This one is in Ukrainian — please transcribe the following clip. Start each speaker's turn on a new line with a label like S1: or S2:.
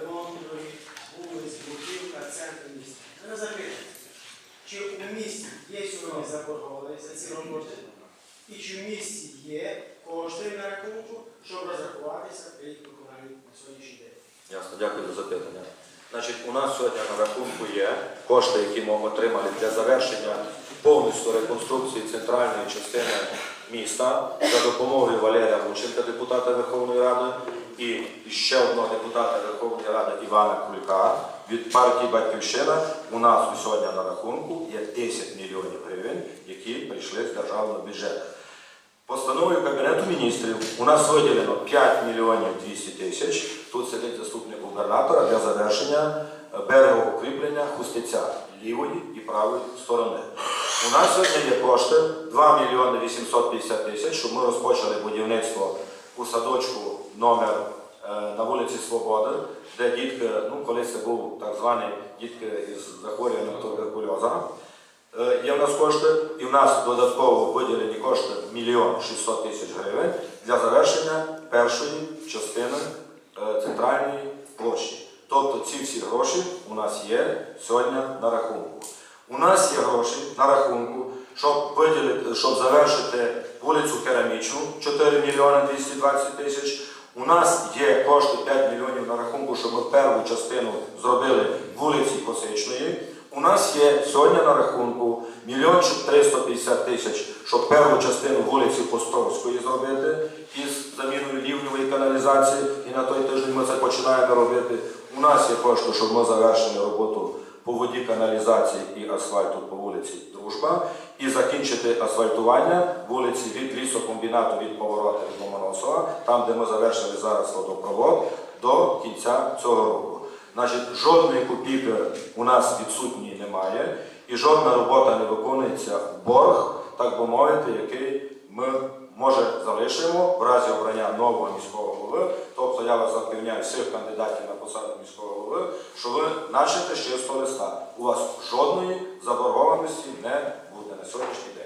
S1: ремонту доріг, вулиць, Бурківка, центр міста. Мене запитання, чи у місті є сьогодні заборгованість за ці роботи, і чи в місті є кошти на рахунку, щоб розрахуватися при виконанні на сьогоднішній день?
S2: Ясно, дякую за запитання. Значить, у нас сьогодні на рахунку є кошти, які ми отримали для завершення повністю реконструкції центральної частини міста за допомогою Валерія Гученка, депутата Верховної Ради, і ще одного депутата Верховної Ради Івана Кулька від партії Батьківщина. У нас сьогодні на рахунку є 10 мільйонів гривень, які прийшли з державного бюджету. Постановою Кабінету міністрів у нас виділено 5 мільйонів 200 тисяч. Тут сидить заступник губернатора для завершення е, берегоукріплення Хустиця лівої і правої сторони. У нас сьогодні є кошти 2 мільйони 850 тисяч, щоб ми розпочали будівництво у садочку номер е, на вулиці Свободи, де дітки, ну колись це був так званий дітки із захворюванням туберкульоза. Е, Є в нас кошти, і в нас додатково виділені кошти мільйон 600 тисяч гривень для завершення першої частини е, центральної площі. Тобто ці всі гроші у нас є сьогодні на рахунку. У нас є гроші на рахунку, щоб виділити, щоб завершити вулицю Керамічну 4 мільйони 220 тисяч. У нас є кошти 5 мільйонів на рахунку, щоб першу частину зробили вулиці Косичної. У нас є сьогодні на рахунку мільйон 350 тисяч, щоб першу частину вулиці Постровської зробити із заміною лівньової каналізації. І на той тиждень ми це починаємо робити. У нас є кошти, щоб ми завершили роботу по воді каналізації і асфальту по вулиці Дружба. І закінчити асфальтування вулиці від лісокомбінату від поворота від Ломоносова, там, де ми завершили зараз водопровод, до кінця цього року. Значить, жодної копійки у нас відсутньої немає, і жодна робота не виконується в борг, так би мовити, який ми може залишимо в разі обрання нового міського голови. Тобто я вас запевняю всіх кандидатів на посаду міського голови, що ви начите з чистого листа. У вас жодної заборгованості не буде на сьогоднішній день.